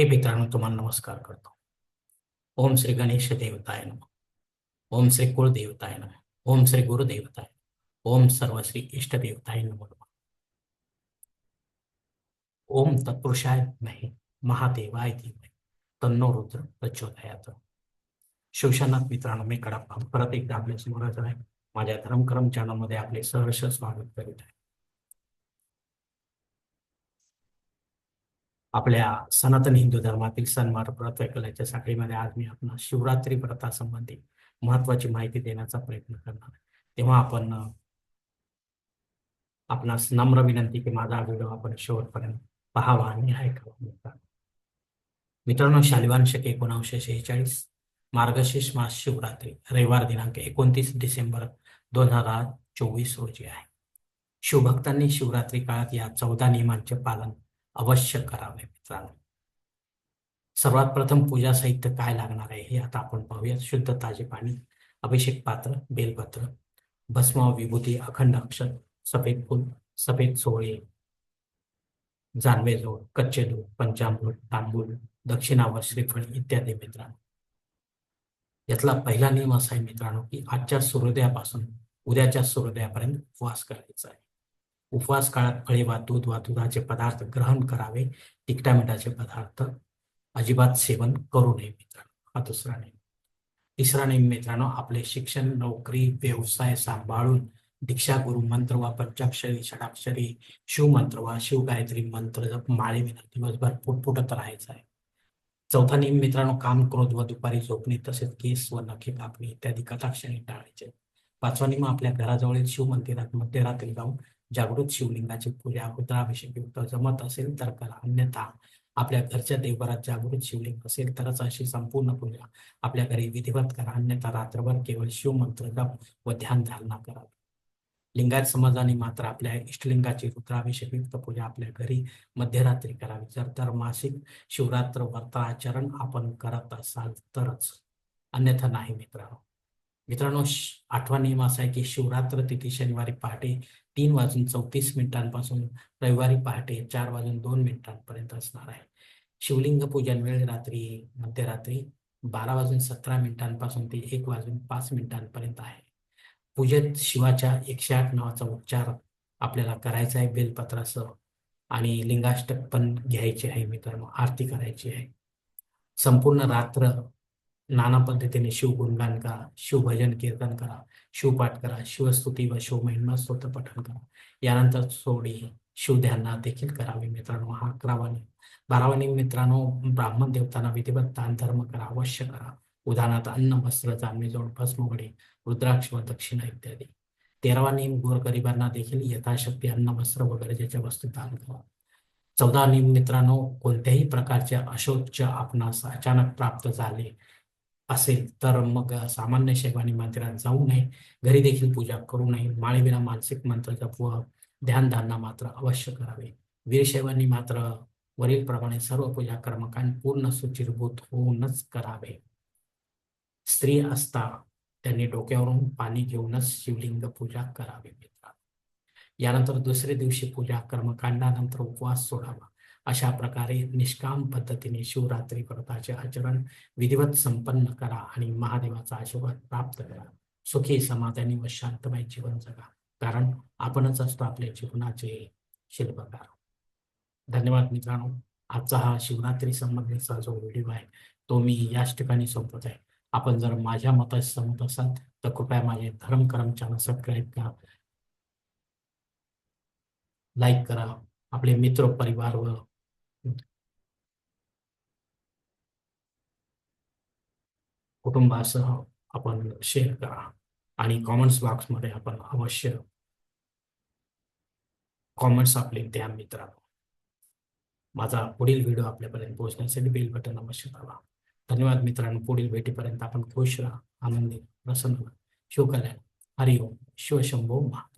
हे मित्रांनो, तुम्हाला नमस्कार करतो. ओम श्री गणेश देवताय नम. ओम श्री कुळदेवताय नम. ओम श्री गुरुदेवताय ओम सर्व श्री इष्टदेवताय नमो नमः. ओम तत्पुरुषाय नाही महादेवाय धीमहि. तन्नो रुद्र प्रचोदयात. शिवशानाथ मित्रांनो, मी कडप्पा. परत एकदा आपल्या समोर आहे. माझ्या धर्मक्रम चॅनलमध्ये आपले सहर्ष स्वागत करीत आहे. आपल्या सनातन हिंदू धर्मातील सन्मार्ग व्रत वैकल्याच्या साखळीमध्ये आज मी आपण शिवरात्री व्रतासंबंधी महत्वाची माहिती देण्याचा प्रयत्न करणार तेव्हा आपण आपणास नम्र विनंती की माझा व्हिडिओ आपण शेवटपर्यंत पहावा आणि ऐकावा. मित्रांनो शालिवान शके एकोणावीसशे शेहेचाळीस मार्गशीर्ष मास शिवरात्री रविवार दिनांक एकोणतीस डिसेंबर दोन हजार चोवीस रोजी आहे. शिवभक्तांनी शिवरात्री काळात या चौदा नियमांचे पालन अवश्य करावे मित्रांनो. सर्वात प्रथम पूजा साहित्य काय लागणार आहे हे आता आपण पाहूया शुद्ध ताजे पाणी अभिषेक पात्र बेलपत्र भस्म विभूती अखंड अक्षर सफेद फूल सफेद सोहळे जानवे जोड कच्चे दूध पंचामृत तांबूल दक्षिणा व श्रीफळ इत्यादी मित्रांनो. यातला पहिला नियम असा आहे मित्रांनो की आजच्या सूर्योदयापासून उद्याच्या सूर्योदयापर्यंत उपवास करायचा आहे. उपवास काळात फळे वा दूध वा दुधाचे पदार्थ ग्रहण करावे. तिखटा मिठाचे पदार्थ. अजिबात सेवन करू नये मित्रांनो. हा दुसरा नियम. तिसरा नियम मित्रांनो आपले शिक्षण नोकरी व्यवसाय सांभाळून दीक्षा गुरु मंत्र वा पंचाक्षरी षडाक्षरी शिवमंत्र वा शिवगायत्री मंत्र जप माळे विना दिवसभर पुटपुटत राहायचं आहे. चौथा नियम मित्रांनो काम क्रोध व दुपारी झोपणे तसेच केस व नखे कापणे इत्यादी कथाक्षणी टाळायचे. पाचवा नियम आपल्या घराजवळील शिव मंदिरात मध्यरात्री जाऊन जागृत शिवलिंगाची पूजा रुद्राभिषेक युक्त जमत असेल तर करा. अन्यथा आपल्या घरच्या देवघरात जागृत शिवलिंग असेल तरच अशी संपूर्ण पूजा आपल्या घरी विधिवत करा. अन्यथा रात्रभर केवळ शिवमंत्र जप व ध्यान धारणा करा. लिंगायत समाजाने मात्र आपल्या इष्टलिंगाची रुद्राभिषेक युक्त पूजा आपल्या घरी मध्यरात्री करावी. जर तर मासिक शिवरात्र व्रताचरण आपण करत असाल तरच. अन्यथा नाही मित्रांनो. मित्रांनो श- आठवा नियम असा आहे की शिवरात्र तिथी शनिवारी पहाटे तीन वाजून चौतीस मिनिटांपासून रविवारी पहाटे चार वाजून दोन मिनिटांपर्यंत असणार आहे. शिवलिंग पूजन वेळ रात्री मध्यरात्री बारा वाजून सतरा मिनिटांपासून ते एक वाजून पाच मिनिटांपर्यंत आहे. पूजेत शिवाच्या एकशे आठ नावाचा उच्चार आपल्याला करायचा आहे बेलपत्रासह आणि लिंगाष्टक पण घ्यायचे आहे मित्रांनो आरती करायची आहे. संपूर्ण रात्र नाना पद्धतीने शिवगुणगान करा शिवभजन कीर्तन करा शिवपाठ करा शिवस्तुती व शिवमहिमा स्तोत्र पठण करा. यानंतर सोडी शिवध्यांना देखील करावे मित्रांनो हा अकरावा नियम. बारावा नियम मित्रांनो ब्राह्मण देवतांना विधिवत दान धर्म करा अवश्य करा. उदाहरणार्थ अन्न वस्त्र जाणवेजोड भस्मगडे रुद्राक्ष व दक्षिणा इत्यादी. तेरावा नियम गोरगरिबांना देखील यथाशक्ती अन्न वस्त्र वगैरे ज्याच्या वस्तू दान करा. चौदा नियम मित्रांनो कोणत्याही प्रकारचे अशोच आपणास अचानक प्राप्त झाले असेल तर मग सामान्य शेवानी मंदिरात जाऊ नये. घरी देखील पूजा करू नये. माळेविना मानसिक मंत्र जप व ध्यानधारणा मात्र अवश्य करावे. वीरशैवांनी मात्र वरील प्रमाणे सर्व पूजा कर्मकांड पूर्ण सुचिरभूत होऊनच करावे. स्त्री असता त्यांनी डोक्यावरून पाणी घेऊनच शिवलिंग पूजा करावी मित्रांनो. यानंतर दुसऱ्या दिवशी पूजा कर्मकांडानंतर उपवास सोडावा. अशा प्रकारे निष्काम पद्धतीने शिवरात्री व्रताचे आचरण विधिवत संपन्न करा आणि महादेवाचा आशीर्वाद प्राप्त करा. सुखी समाधानी व शांतमय जीवन जगा. कारण आपणच असतो आपल्या जीवनाचे शिल्पकार. धन्यवाद मित्रांनो. आजचा हा शिवरात्री संबंधीचा जो व्हिडिओ आहे तो मी याच ठिकाणी संपत आहे. आपण जर माझ्या मताशी सहमत असाल तर कृपया माझे धर्म करम चॅनल सबस्क्राईब करा. लाईक करा. आपले मित्र परिवार व कुटुंबासह आपण शेअर करा आणि कॉमेंट्स बॉक्समध्ये आपण अवश्य कॉमेंट्स आपले द्या मित्रांनो माझा पुढील व्हिडिओ आपल्यापर्यंत पोहोचण्यासाठी बेल बटन अवश्य दाबा. धन्यवाद मित्रांनो. पुढील भेटीपर्यंत आपण खुश राहा. आनंदी प्रसन्न राहा. शिवकल्याण हरिओम. शिवशंभो महादेव